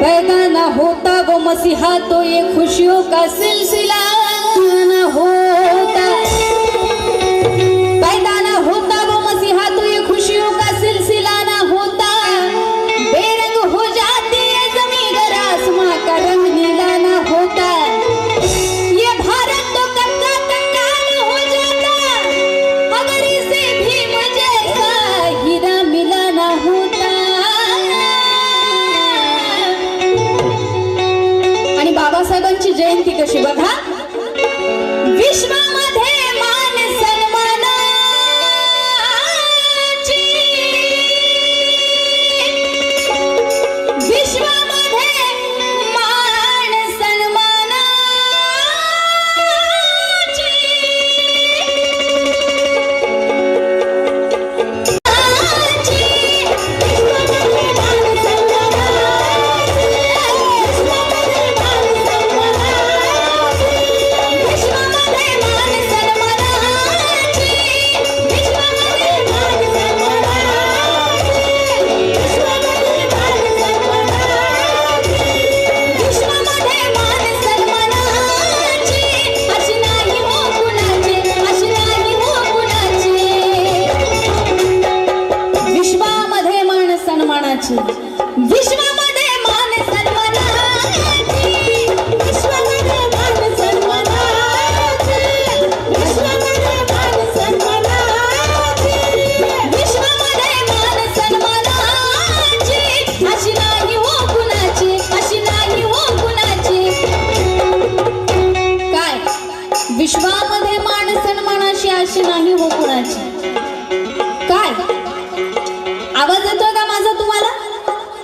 पैदा ना होता वो मसीहा तो ये खुशियों का सिलसिला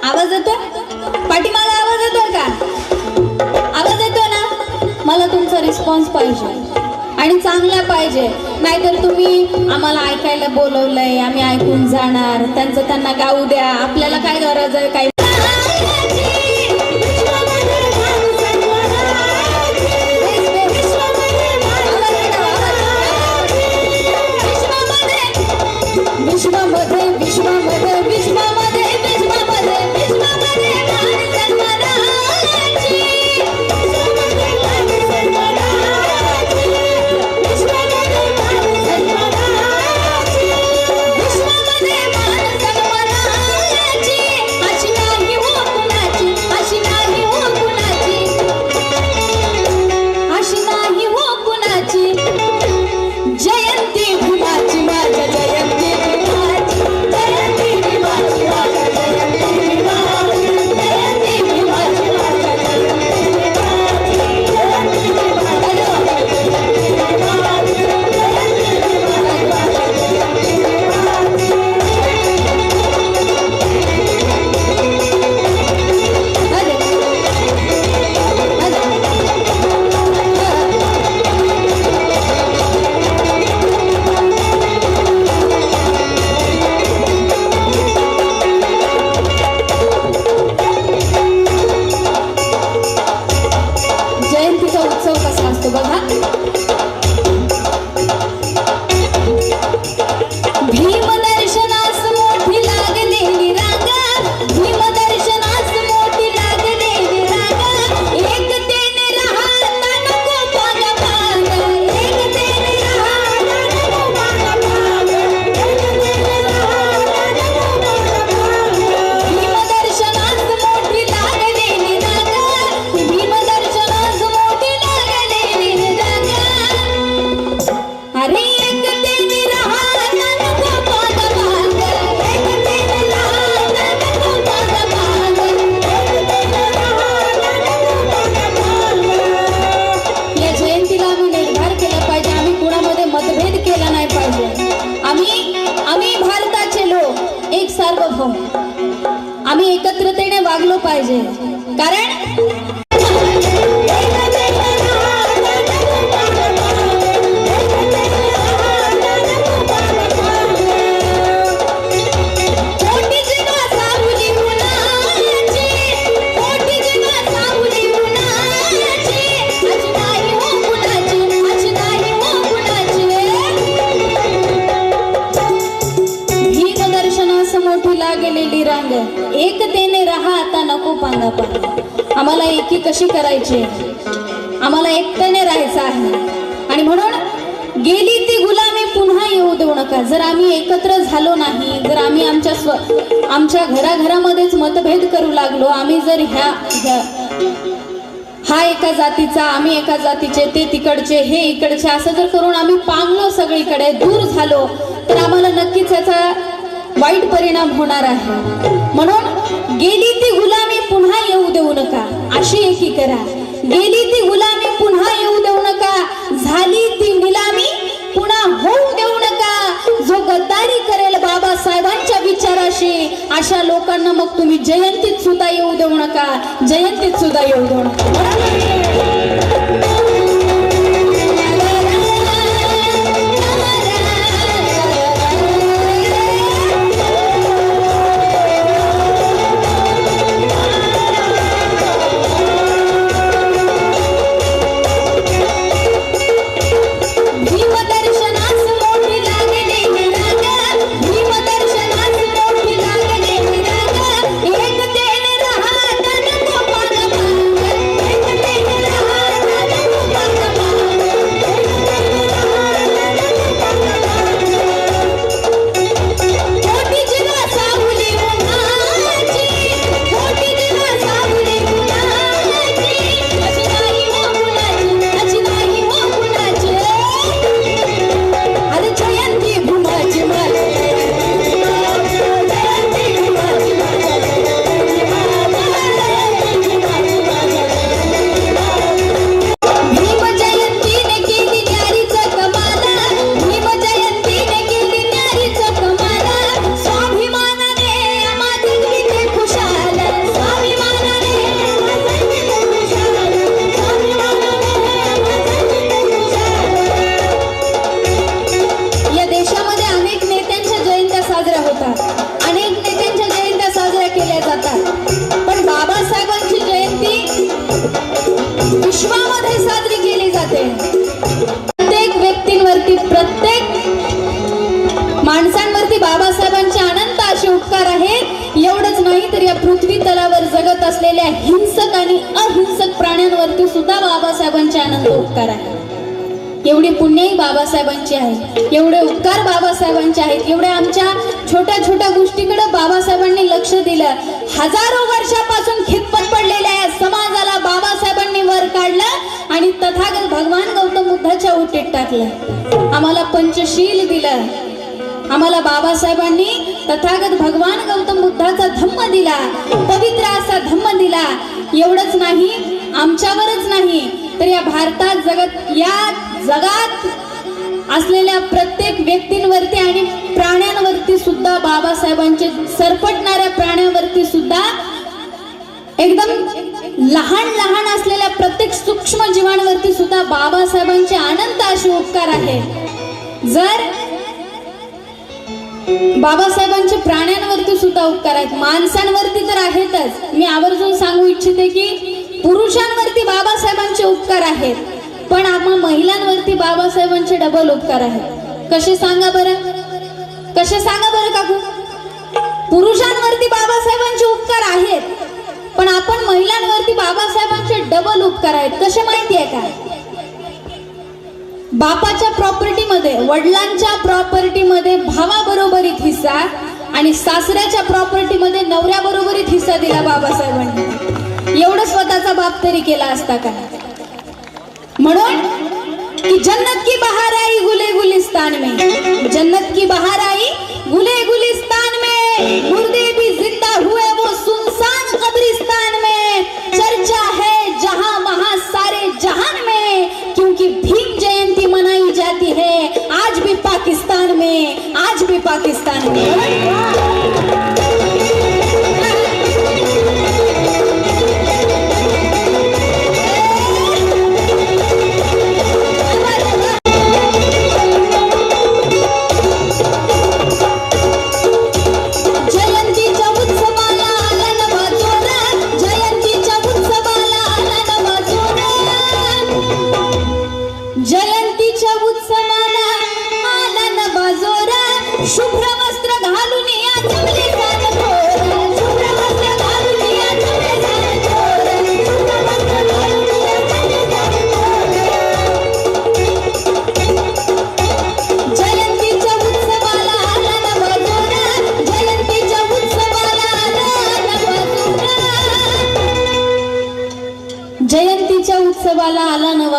आवाज येतो? पाठीमाला आवाज येतोय का? आवाज येतो ना? मला तुमचा रिस्पॉन्स पाहिजे. आणि चांगला पाहिजे. नाहीतर तुम्ही आम्हाला ऐकायला बोलवलंय आम्ही ऐकून जाणार. त्यांचं त्यांना गाऊ द्या. आपल्याला काय गरज आहे काय कशी करायची? आम्हाला एकट्याने राहायचं आहे. आणि म्हणून गेली ती गुलामी पुन्हा येऊ देऊ नका. जर आम्ही एकत्र झालो नाही जर आम्ही आमच्या स्व आमच्या घराघरामध्येच मतभेद करू लागलो आम्ही जर ह्या ह्या हा एका जातीचा आम्ही एका जातीचे ते तिकडचे हे इकडचे असं जर करून आम्ही पांगलो सगळीकडे दूर झालो तर आम्हाला नक्कीच याचा वाईट परिणाम होणार आहे. म्हणून गेली ती गुलामी पुन्हा येऊ देऊ नका. अशी एकी करा. गेली ती गुलामी पुन्हा येऊ देऊ नका. झाली ती निलामी पुन्हा होऊ देऊ नका. जो गद्दारी करेल बाबासाहेबांच्या विचाराशी अशा लोकांना मग तुम्ही जयंतीत सुद्धा येऊ देऊ नका. जयंतीत सुद्धा येऊ देऊ नका. बाबासाहेबांची आहे एवढे उपकार बाबासाहेबांचे आहेत. एवढ्या आमच्या छोट्या छोट्या गोष्टीकडे बाबासाहेबांनी लक्ष दिलं. हजारो वर्षापासून खितपत पडलेल्या या समाजाला बाबासाहेबांनी वर काढलं आणि तथागत भगवान गौतम बुद्धाच्या उटीत टाकलं. आम्हाला पंचशील दिलं. आम्हाला बाबासाहेबांनी तथागत भगवान गौतम बुद्धाचा धम्म दिला. पवित्र असा धम्म दिला. एवढंच नाही आमच्यावरच नाही तर या भारतात जगत या जगात असलेल्या प्रत्येक व्यक्तींवरती आणि प्राण्यांवरती सुद्धा बाबासाहेबांचे सरपटणाऱ्या प्राण्यांवरती सुद्धा एकदम लहान लहान असलेल्या प्रत्येक सूक्ष्म जीवांवरती सुद्धा बाबासाहेबांचे अनंत असे उपकार आहेत. जर बाबासाहेबांचे प्राण्यांवरती सुद्धा उपकार आहेत. माणसांवरती तर आहेतच. मी आवर्जून सांगू इच्छिते की पुरुषांवरती बाबासाहेबांचे उपकार आहेत. पण आम्हा महिलांवरती बाबासाहेबांचे डबल उपकार आहेत. कसे सांगा बरं? कसे सांगा बरं काकू? पुरुषांवरती बाबासाहेबांचे उपकार आहेत पण आपण महिलांवरती बाबासाहेबांचे डबल उपकार आहेत. कसे माहिती आहे का? बापाच्या प्रॉपर्टीमध्ये वडिलांच्या प्रॉपर्टीमध्ये भावाबरोबरीत हिस्सा आणि सासऱ्याच्या प्रॉपर्टीमध्ये नवऱ्याबरोबरीत हिस्सा दिला बाबासाहेबांनी. एवढं स्वतःचा बाप तरी केला असता का? म्हणून कि जन्नत की बहार आई गुले गुलिस्तान में। जन्नत की बहार आई गुले गुलिस्तान में। मुर्दे भी ज़िंदा हुए वो सुनसान कब्रिस्तान में। चर्चा है जहाँ वहाँ सारे जहान में। क्योंकि भीम जयंती मनाई जाती है आज भी पाकिस्तान में, आज भी पाकिस्तान में।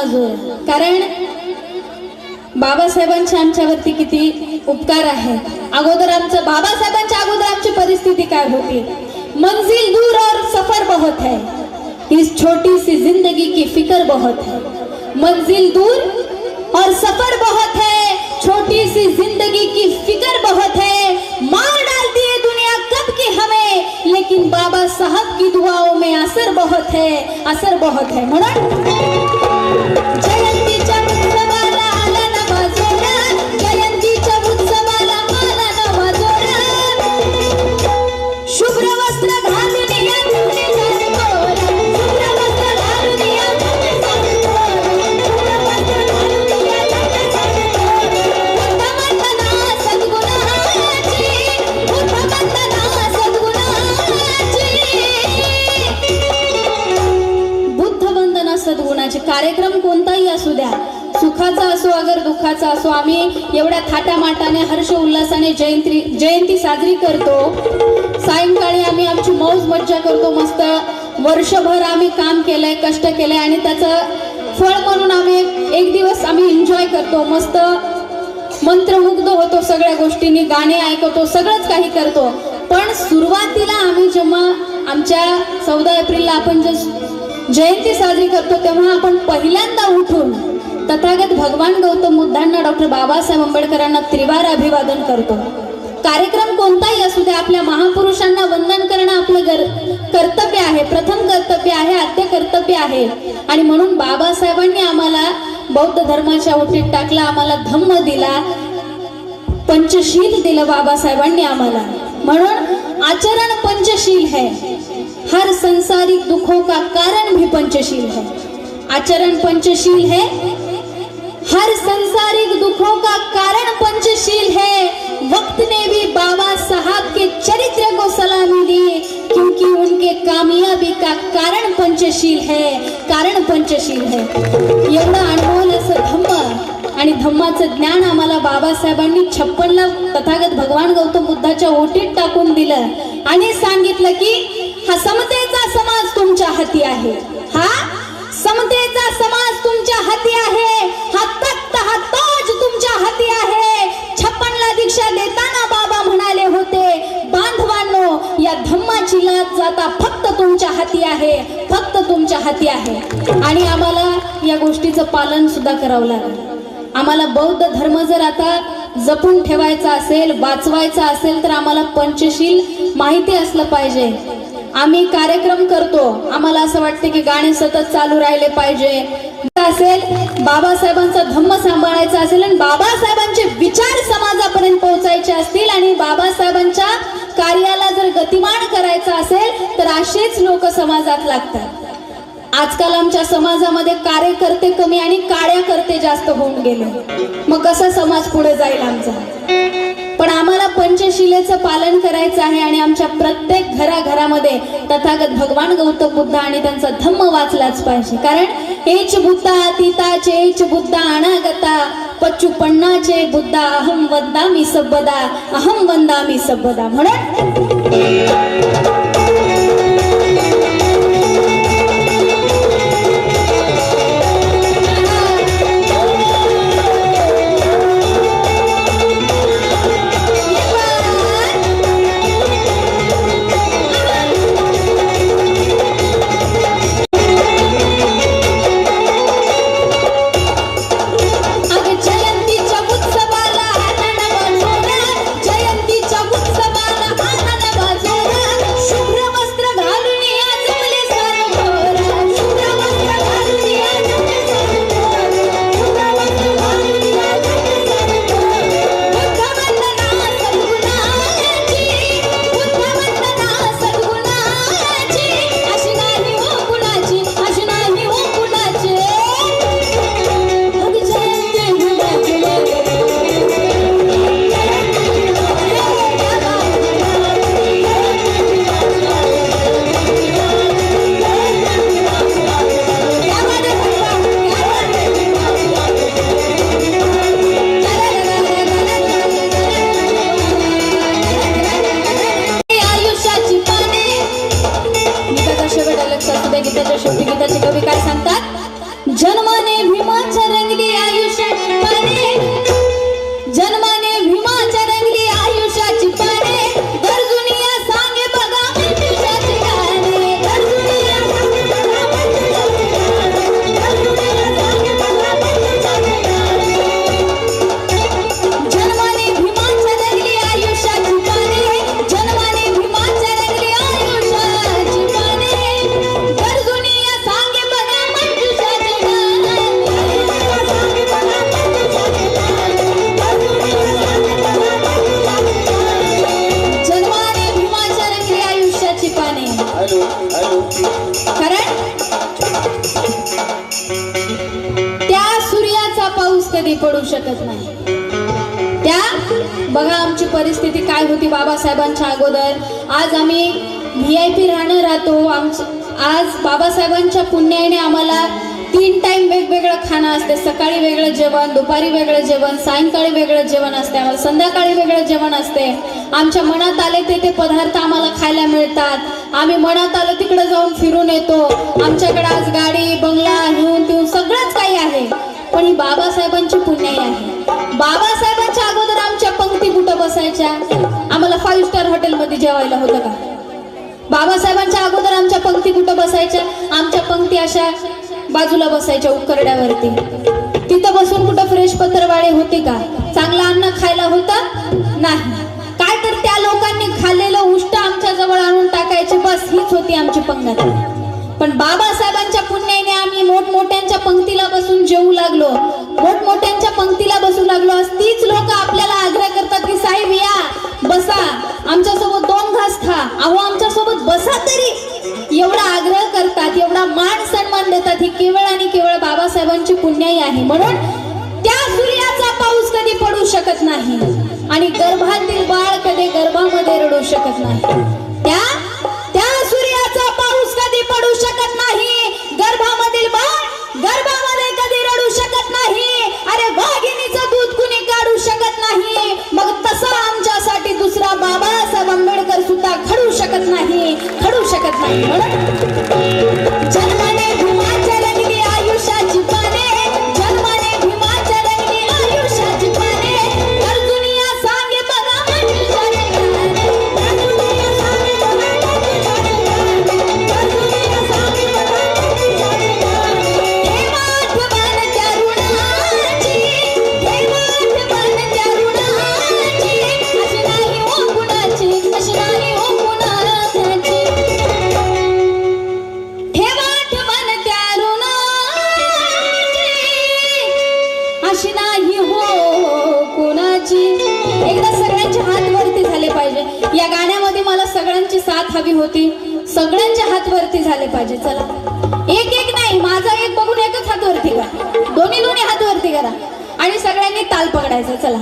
अजून कारण बाबासाहेबांचे आमच्यावरती किती उपकार आहे. अगोदर आमचं बाबासाहेबांच्या अगोदर आमची परिस्थिती काय होती? मंजिल दूर और सफर बहुत है. इस छोटी सी जिंदगी की फिकर बहुत है. मंजिल दूर और सफर बहुत है. छोटी सी जिंदगी की फिकर बहुत है. मार डालती है दुनिया कब की हमें लेकिन बाबा साहब की दुआओं में असर बहुत है. असर बहुत है. म्हणून যায় असो अगर दुःखाचा असो आम्ही एवढ्या थाटामाटाने हर्ष उल्हासाने जयंती जयंती साजरी करतो. सायंकाळी आम्ही आमची मौज मज्जा करतो मस्त वर्षभर आम्ही काम केलंय कष्ट केलंय आणि त्याचं फळ म्हणून आम्ही एक- दिवस आम्ही एन्जॉय करतो. मस्त मंत्रमुग्ध होतो सगळ्या गोष्टींनी गाणे ऐकतो सगळंच काही करतो. पण सुरुवातीला आम्ही जेव्हा आमच्या चौदा एप्रिलला आपण जे जयंती साजरी करतो तेव्हा आपण पहिल्यांदा उठून तथागत भगवान गौतम बुद्धांना डॉक्टर बाबासाहेब आंबेडकरांना त्रिवार अभिवादन करतो. कार्यक्रम कोणताही असू दे आपल्या महापुरुषांना वंदन करणं आपलं गर कर्तव्य आहे. प्रथम कर्तव्य आहे आद्य कर्तव्य आहे. आणि म्हणून बाबासाहेबांनी आम्हाला बौद्ध धर्माच्या ओटीत टाकला आम्हाला धम्म दिला पंचशील दिलं बाबासाहेबांनी आम्हाला. म्हणून आचरण पंचशील है. हर संसारिक दुखों का कारण भी पंचशील है. आचरण पंचशील है हर संसारिक दुखों का कारण पंचशील है। वक्त ने भी बाबा साहब के चरित्र को सलामी दी क्योंकि उनके कामयाबी का कारण पंचशील है कारण पंचशील है। एवढं अनमोल असं धम्म आणि धम्माचं ज्ञान आम्हाला बाबासाहेबांनी छप्पनला तथागत भगवान गौतम बुद्धाच्या ओटीत टाकून दिलं आणि सांगितलं की हा समतेचा समाज तुमच्या हाती आहे. हा? समतेचा समाज तुमच्या हाती आहे. हा तख्त हा तोज तुमच्या हाती आहे. छप्पनला दीक्षा देताना बाबा म्हणाले होते बांधवांनो या धम्माची लाच जाता फक्त तुमच्या हाती आहे फक्त तुमच्या हाती आहे. आणि आम्हाला या गोष्टीचं पालन सुद्धा करावं लागलं. आम्हाला बौद्ध धर्म जर आता जपून ठेवायचा असेल वाचवायचा असेल तर आम्हाला पंचशील माहिती असलं पाहिजे. आम्ही कार्यक्रम करतो. आम्हाला असं वाटतं की गाणे सतत चालू राहिले पाहिजे. असेल बाबासाहेबांचा धम्म सांभाळायचा असेल आणि बाबासाहेबांचे विचार समाजापर्यंत पोहोचायचे असतील आणि बाबासाहेबांच्या कार्याला जर गतिमान करायचं असेल तर असेच लोक समाजात लागतात. आजकाल आमच्या समाजामध्ये कार्यकर्ते कमी आणि कार्यकर्ते जास्त होऊन गेले. मग कसा समाज पुढे जाईल आमचा? पण आम्हाला पंचशिलेचं पालन करायचं आहे आणि आमच्या प्रत्येक घराघरामध्ये तथागत भगवान गौतम बुद्ध आणि त्यांचा धम्म वाचलाच पाहिजे. कारण एच बुद्धा तीताचे एच बुद्धा अनागता. पच्चू पण्णाचे बुद्धा अहम वंदामी सबदा अहम वंदामी सबदा म्हणून बघा आमची परिस्थिती काय होती बाबासाहेबांच्या अगोदर. आज आम्ही व्ही आय पी राहणं राहतो. आमचं आज बाबासाहेबांच्या पुण्याने आम्हाला तीन टाईम वेगवेगळं खाणं असते. सकाळी वेगळं जेवण दुपारी वेगळं जेवण सायंकाळी वेगळं जेवण असते. आम्हाला संध्याकाळी वेगळं जेवण असते. आमच्या मनात आले ते ते पदार्थ आम्हाला खायला मिळतात. आम्ही मनात आलो तिकडे जाऊन फिरून येतो. आमच्याकडे आज गाडी बंगला घेऊन तिऊन सगळंच काही आहे. पण ही बाबासाहेबांची पुण्याई आहे. बाबासाहेबांच्या अगोदर आमच्या पंक्ती कुठं बसायच्या? आम्हाला फाईव्ह स्टार हॉटेलमध्ये जेवायला होतं का? बाबासाहेबांच्या अगोदर आमच्या पंक्ती कुठं बसायच्या? आमच्या पंक्ती अशा बाजूला बसायच्या उकरड्यावरती. तिथं बसून कुठं फ्रेश पत्रवाळे होते का? चांगलं अन्न खायला होतं? नाही. काय तर त्या लोकांनी खाल्लेलं उष्ट आमच्या जवळ आणून टाकायचे बस हीच होती आमची पंगती. पण बाबासाहेबांच्या पुण्याने आम्ही मोठमोठ्यांच्या पंक्तीला बसून जेवू लागलो. मोठमोठ्यांच्या पंक्तीला बसू लागलो तीच लोक आपल्याला आग्रह करतात की साहेब या बसा. आमच्यासोबत दोन घास खा. अहो आमच्यासोबत बसा तरी. एवढा आग्रह करतात एवढा मान सन्मान देतात ही केवळ आणि केवळ बाबासाहेबांची पुण्याई आहे. म्हणून त्या सूर्याचा पाऊस कधी पडू शकत नाही आणि गर्भातील बाळ कधी गर्भामध्ये रडू शकत नाही. त्या त्या सूर्याचा पाऊस कधी पडू शकत नाही. गर्भामधील बाळ गर्भामध्ये मग तसा आमच्यासाठी दुसरा बाबासाहेब आंबेडकर सुद्धा खडू शकत नाही खडू शकत नाही. एक एक नाही माझा एक बघून एकच हात वरती करा. दोन्ही दोन्ही हात वरती करा. आणि सगळ्यांनी ताल पकडायचं चला.